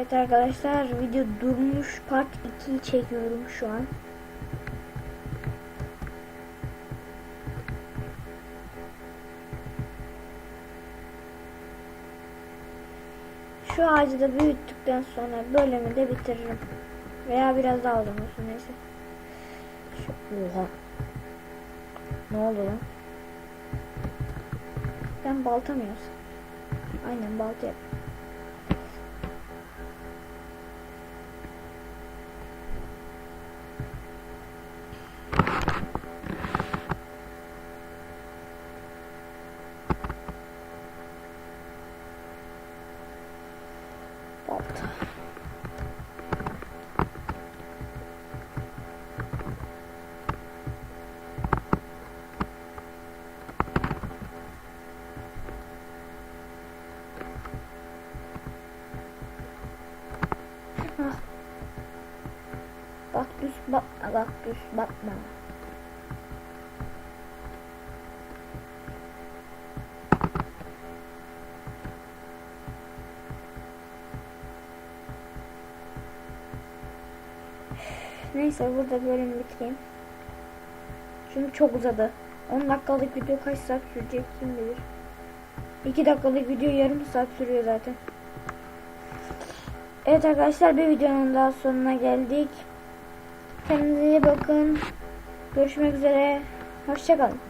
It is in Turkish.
Evet arkadaşlar video durmuş part 2'yi çekiyorum şu an. Şu ağacı da büyüttükten sonra bölümü de bitiririm. Veya biraz daha uzun olsun neyse. Şu, oha. Ne oldu lan? Ben balta mı yapsam? Aynen balta yap. Ah. Bak düz bakma bak düz bakma. Neyse burada bölümü bitireyim. Çünkü çok uzadı. 10 dakikalık video kaç saat sürecek kim bilir. 2 dakikalık video yarım saat sürüyor zaten. Evet arkadaşlar bir videonun daha sonuna geldik. Kendinize iyi bakın. Görüşmek üzere. Hoşçakalın.